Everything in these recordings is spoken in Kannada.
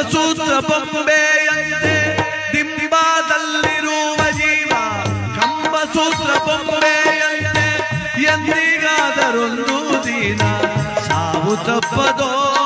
ಕಂಬಸೂತ್ರ ಬೊಂಬೆಯಂತೆ ದಿಂಬಾದಲ್ಲಿರುವ ಜೀವ. ಕಂಬಸೂತ್ರ ಬೊಂಬೆಯಂತೆ ಎಂದಿಗಾದರೊಂದು ದಿನ. ಸಾವು ತಪ್ಪದೋ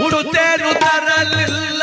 ಹುಟ್ಟುತ್ತೇನು ತರಲಿಲ್ಲ.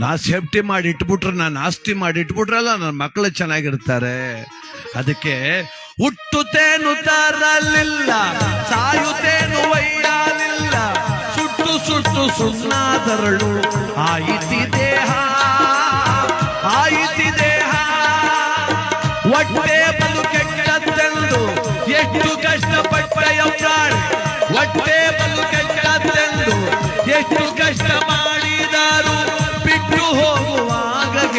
ನಾ ಸೇಫ್ಟಿ ಮಾಡಿ ಇಟ್ಬಿಟ್ರೆ ನಾನು ಆಸ್ತಿ ಮಾಡಿ ಇಟ್ಬಿಟ್ರಲ್ಲ ನನ್ನ ಮಕ್ಕಳು ಚೆನ್ನಾಗಿರ್ತಾರೆ. ಅದಕ್ಕೆ ಹುಟ್ಟುತ್ತೇನು ತರಲಿಲ್ಲ ಸಾಯುತ್ತೇನು ಒಯ್ಯಲಿಲ್ಲ ಸುಟ್ಟು ಸುಟ್ಟು ಸುಣ್ಣಾದರಳು ಆಯಿತಿ ದೇಹ ಆಯಿತಿ ದೇಹ. ಒಟ್ಟೆ ಬಲು ಕೆಟ್ಟದ್ದೆಂದು, ಎಷ್ಟು ಕಷ್ಟಪಟ್ಟಯ ಪ್ರಾಣಿ ಒಟ್ಟೆ ಬಲು ಕೆಟ್ಟದ್ದೆಂದು, ಎಷ್ಟು ಕಷ್ಟ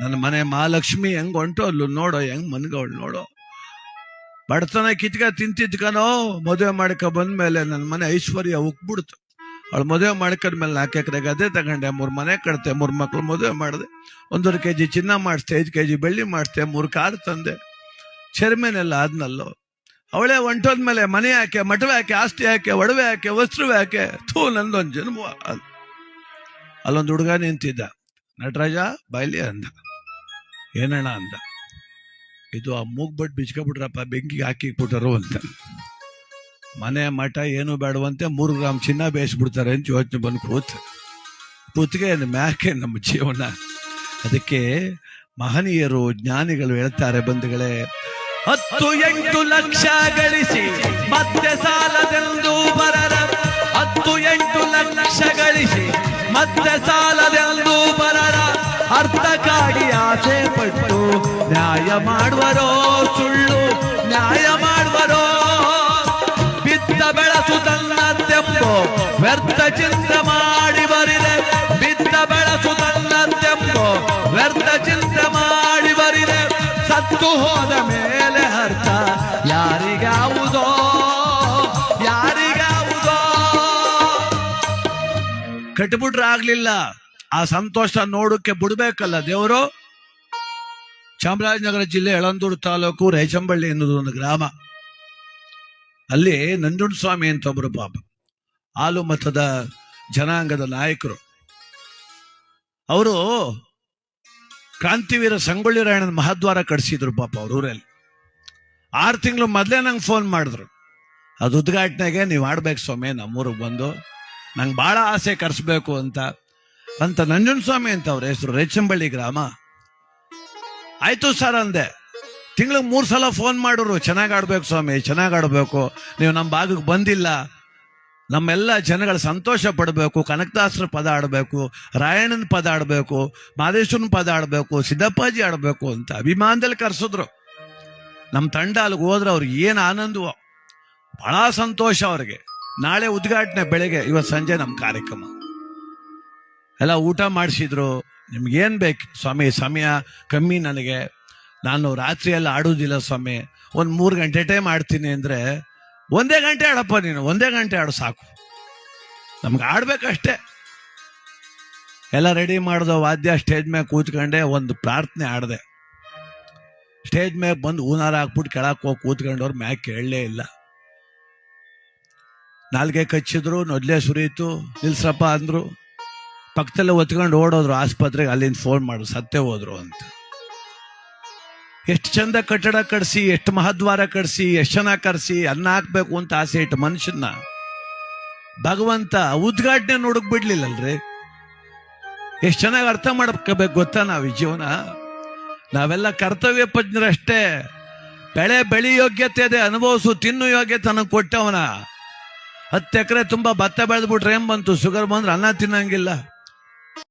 ನನ್ನ ಮನೆ ಮಹಾಲಕ್ಷ್ಮಿ ಹೆಂಗ್ ಹೊಂಟು ಅಲ್ಲು ನೋಡೋ, ಹೆಂಗ್ ಮನ್ಗವಳು ನೋಡೋ. ಬಡತನ ಕಿತ್ಕ ತಿಂತಿದ್ಕನೋ, ಮದುವೆ ಮಾಡ್ಕೊ ಬಂದ್ಮೇಲೆ ನನ್ನ ಮನೆ ಐಶ್ವರ್ಯ ಉಕ್ಬಿಡ್ತು. ಅವಳು ಮದುವೆ ಮಾಡ್ಕೊಂಡ್ಮೇಲೆ ನಾಲ್ಕು ಎಕರೆ ಗದ್ದೆ ತಗೊಂಡೆ, ಮೂರು ಮನೆ ಕಟ್ತೆ ಮೂರು ಮಕ್ಳು ಮದುವೆ ಮಾಡಿದೆ. ಒಂದೂವರೆ ಕೆ ಜಿ ಚಿನ್ನ ಮಾಡಿಸ್ದೆ, ಐದು ಕೆ ಜಿ ಬೆಳ್ಳಿ ಮಾಡಿಸ್ದೆ, ಮೂರು ಕಾರ್ ತಂದೆ. ಚರ್ಮೇನೆಲ್ಲ ಆದ್ನಲ್ಲೋ. ಅವಳೇ ಹೊಂಟೋದ್ಮೇಲೆ ಮನೆ ಯಾಕೆ ಮಠವೆ ಯಾಕೆ ಆಸ್ತಿ ಯಾಕೆ ಒಡವೆ ಯಾಕೆ ವಸ್ತ್ರವೆ ಯಾಕೆ ಥೂ ನಂದೊಂದು ಜನ್ಮ. ಅಲ್- ಅಲ್ಲೊಂದು ಹುಡುಗ ನಿಂತಿದ್ದ. ನಟರಾಜ ಬಾಯ್ಲಿ ಅಂದ. ಏನಣ್ಣ ಅಂತ ಇದು ಆ ಮೂಗ್ಬಿಟ್ಟು ಬಿಚ್ಕೊಬಿಟ್ರಪ್ಪ, ಬೆಂಕಿಗೆ ಹಾಕಿಬಿಟ್ಟರು ಅಂತ. ಮನೆ ಮಠ ಏನು ಬೇಡವಂತೆ ಮೂರು ಗ್ರಾಮ್ ಚಿನ್ನ ಬೇಯಿಸ್ಬಿಡ್ತಾರೆ ಅಂತ ಯೋಚನೆ ಬಂದು ಕೂತ್. ಕೂತ್ಗೆ ಮ್ಯಾಕೆ ನಮ್ಮ ಜೀವನ. ಅದಕ್ಕೆ ಮಹನೀಯರು ಜ್ಞಾನಿಗಳು ಹೇಳ್ತಾರೆ ಬಂಧುಗಳೇ, ಹತ್ತು ಎಂಟು ಲಕ್ಷ ಗಳಿಸಿ ಮತ್ತೆ ಸಾಲದೆಂದು ಬರರ. ಹತ್ತು ಎಂಟು ಲಕ್ಷ ಗಳಿಸಿ ಮತ್ತೆ ಬರರ ಅರ್ಥಕ್ಕಾಗಿ ಆಸೆ ಪಟ್ಟು ನ್ಯಾಯ ಮಾಡುವರೋ ಸುಳ್ಳು, ನ್ಯಾಯ ಮಾಡುವರೋ ಬಿದ್ದ ಬೆಳಸು ತನ್ನದ್ದೆಂಬೋ ವ್ಯರ್ಥ ಚಿಂತೆ ಮಾಡಿ ಬರಿದೆ ಬಿದ್ದ ಬೆಳಸು ತನ್ನದ್ದೆಂಬೋ ವ್ಯರ್ಥ ಚಿಂತೆ ಮಾಡಿ ಬರಿದೆ ಸತ್ತು ಹೋದ ಮೇಲೆ ಅರ್ಥ ಯಾರಿಗಾವುದೋ ಯಾರಿಗಾವುದೋ. ಕಟ್ಬಿಟ್ರೆ ಆಗ್ಲಿಲ್ಲ. ಆ ಸಂತೋಷ ನೋಡಕ್ಕೆ ಬಿಡ್ಬೇಕಲ್ಲ ದೇವರು? ಚಾಮರಾಜನಗರ ಜಿಲ್ಲೆ ಎಳಂದೂರು ತಾಲೂಕು ರೈಚಂಬಳ್ಳಿ ಎನ್ನುವುದು ಒಂದು ಗ್ರಾಮ. ಅಲ್ಲಿ ನಂಜುಂಡಸ್ವಾಮಿ ಅಂತ ಒಬ್ಬರು ಪಾಪ, ಹಾಲು ಮತದ ಜನಾಂಗದ ನಾಯಕರು. ಅವರು ಕ್ರಾಂತಿವೀರ ಸಂಗೊಳ್ಳಿ ರಾಯಣ್ಣನ ಮಹಾದ್ವಾರ ಕಟ್ಸಿದ್ರು ಪಾಪ ಅವ್ರ ಊರಲ್ಲಿ. ಆರು ತಿಂಗಳು ಮೊದಲೇ ನಂಗೆ ಫೋನ್ ಮಾಡಿದ್ರು. ಅದು ಉದ್ಘಾಟನೆಗೆ ನೀವು ಆಡ್ಬೇಕು ಸ್ವಾಮಿ, ನಮ್ಮೂರಿಗೆ ಬಂದು. ನಂಗೆ ಭಾಳ ಆಸೆ ಕರೆಸ್ಬೇಕು ಅಂತ. ಅಂತ ನಂಜುನ್ ಸ್ವಾಮಿ ಅಂತ ಅವ್ರ ಹೆಸರು, ರೇಚಂಬಳ್ಳಿ ಗ್ರಾಮ. ಆಯ್ತು ಸರ್ ಅಂದೆ. ತಿಂಗಳ ಮೂರು ಸಲ ಫೋನ್ ಮಾಡೋರು ಚೆನ್ನಾಗಿ ಆಡ್ಬೇಕು ಸ್ವಾಮಿ, ಚೆನ್ನಾಗಿ ಆಡ್ಬೇಕು, ನೀವು ನಮ್ಮ ಭಾಗಕ್ಕೆ ಬಂದಿಲ್ಲ. ನಮ್ಮೆಲ್ಲ ಜನಗಳ ಸಂತೋಷ ಪಡಬೇಕು, ಕನಕದಾಸರ ಪದ ಆಡಬೇಕು ರಾಯಣ್ಣನ ಪದ ಆಡಬೇಕು ಮಾದೇಶ್ವರನ ಪದ ಆಡಬೇಕು ಸಿದ್ದಪ್ಪಾಜಿ ಆಡಬೇಕು ಅಂತ ಅಭಿಮಾನದಲ್ಲಿ ಕರೆಸಿದ್ರು. ನಮ್ಮ ತಂಡ ಅಲ್ಲಿಗೆ ಹೋದ್ರೆ ಅವ್ರಿಗೆ ಏನು ಆನಂದವೋ. ಬಹಳ ಸಂತೋಷ ಅವ್ರಿಗೆ. ನಾಳೆ ಉದ್ಘಾಟನೆ ಬೆಳಗ್ಗೆ ಇವತ್ತು ಸಂಜೆ ನಮ್ಮ ಕಾರ್ಯಕ್ರಮ. ಎಲ್ಲ ಊಟ ಮಾಡಿಸಿದ್ರು. ನಿಮ್ಗೇನ್ ಬೇಕು? ಸ್ವಾಮಿ, ಸಮಯ ಕಮ್ಮಿ ನನಗೆ. ನಾನು ರಾತ್ರಿ ಆಡೋದಿಲ್ಲ ಸ್ವಾಮಿ. ಒಂದು ಮೂರು ಗಂಟೆ ಟೈಮ್ ಆಡ್ತೀನಿ ಅಂದ್ರೆ ಒಂದೇ ಗಂಟೆ ಆಡಪ್ಪ ನೀನು. ಒಂದೇ ಗಂಟೆ ಆಡು, ಸಾಕು. ನಮ್ಗೆ ಆಡ್ಬೇಕಷ್ಟೇ. ಎಲ್ಲ ರೆಡಿ ಮಾಡಿದ ವಾದ್ಯ ಸ್ಟೇಜ್ ಮೇಲೆ ಕೂತ್ಕೊಂಡೆ, ಒಂದು ಪ್ರಾರ್ಥನೆ ಆಡ್ದೆ. ಸ್ಟೇಜ್ ಮೇಲೆ ಬಂದು ಹೂನಾರ ಹಾಕ್ಬಿಟ್ಟು ಕೆಳಕ್ಕೆ ಹೋಗಿ ಕೂತ್ಕೊಂಡವ್ರು ಮ್ಯಾಕ್ ಕೇಳಲೇ ಇಲ್ಲ. ನಾಲ್ಗೆ ಕಚ್ಚಿದ್ರು, ನೊದ್ಲೆ ಸುರಿಯಿತು ನಿಲ್ಸಪ್ಪ ಅಂದ್ರು. ಪಕ್ಕದಲ್ಲೇ ಒತ್ಕೊಂಡು ಓಡೋದ್ರು ಆಸ್ಪತ್ರೆಗೆ ಅಲ್ಲಿಂದ ಫೋನ್ ಮಾಡು, ಸತ್ತೇ ಹೋದ್ರು ಅಂತ. ಎಷ್ಟು ಚಂದ ಕಟ್ಟಡ ಕಟ್ಸಿ, ಎಷ್ಟು ಮಹದ್ವಾರ ಕಟ್ಸಿ, ಎಷ್ಟು ಜನ ಕರೆಸಿ ಅನ್ನ ಹಾಕ್ಬೇಕು ಅಂತ ಆಸೆ ಇಟ್ಟು ಮನುಷ್ಯನ ಭಗವಂತ ಉದ್ಘಾಟನೆ ನೋಡಕ್ ಬಿಡ್ಲಿಲ್ಲಲ್ರಿ? ಎಷ್ಟು ಚೆನ್ನಾಗಿ ಅರ್ಥ ಮಾಡ್ಕೋಬೇಕು ಗೊತ್ತಾ ನಾವು ಜೀವನ? ನಾವೆಲ್ಲ ಕರ್ತವ್ಯ ಪಜ್ಞರಷ್ಟೇ ಬೆಳೆ ಬೆಳಿ ಯೋಗ್ಯತೆ ಇದೆ, ಅನುಭವಿಸು, ತಿನ್ನು ಯೋಗ್ಯತೆ ನನಗೆ ಕೊಟ್ಟವನ. ಹತ್ತು ಎಕರೆ ತುಂಬಾ ಭತ್ತ ಬೆಳೆದ್ಬಿಟ್ರೆ ಏನ್ ಬಂತು? ಶುಗರ್ ಬಂದ್ರೆ ಅನ್ನ ತಿನ್ನಂಗಿಲ್ಲ.